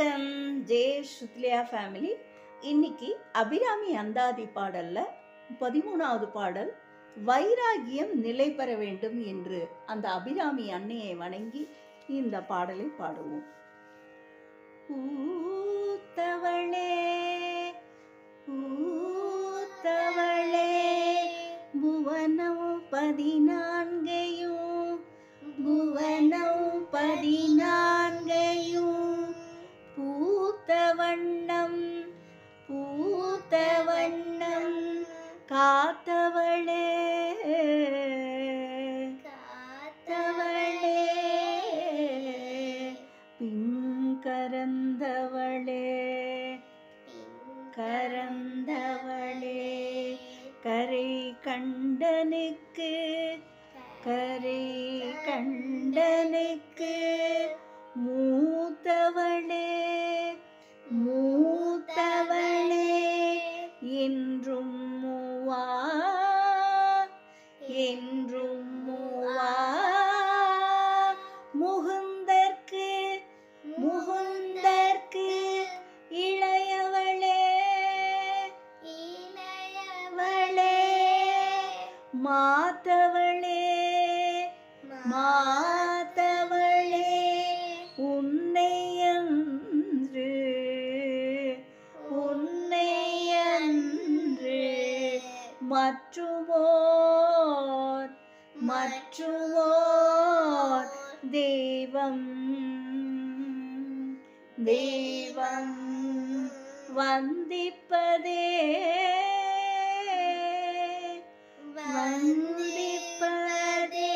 வணக்கம். J ஸ்ருத்லியா family இன்னைக்கு அபிராமி அந்தாதி பாடல்ல பதிமூணாவது பாடல் வைராகியம் நிலை பெற வேண்டும் என்று அந்த அபிராமி அன்னையை வணங்கி இந்த பாடலை பாடுவோம். ஊத்தவளே ஊத்தவளே புவனம் பதினான்கையும் புவனம் பதினா பூத்த வண்ணம் பூத்த வண்ணம் காத்தவளே. காத்தவளே. பின் கரந்தவளே. கரை கண்டனுக்கு கரை கண்டனுக்கு மூத்தவளே மூவா என்றும் மூவா முகுந்தற்கு முகுந்தற்கு இளையவளே. இளையவளே மாத்தவளே. மாத்தவளே. உன்னை மற்றுமோர் மற்றுவோர் தெய்வம் தெய்வம் வந்திப்பதே வந்திப்பதே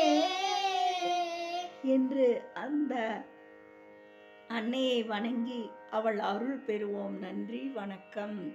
என்று அந்த அன்னையை வணங்கி அவள் அருள் பெறுவோம். நன்றி வணக்கம்.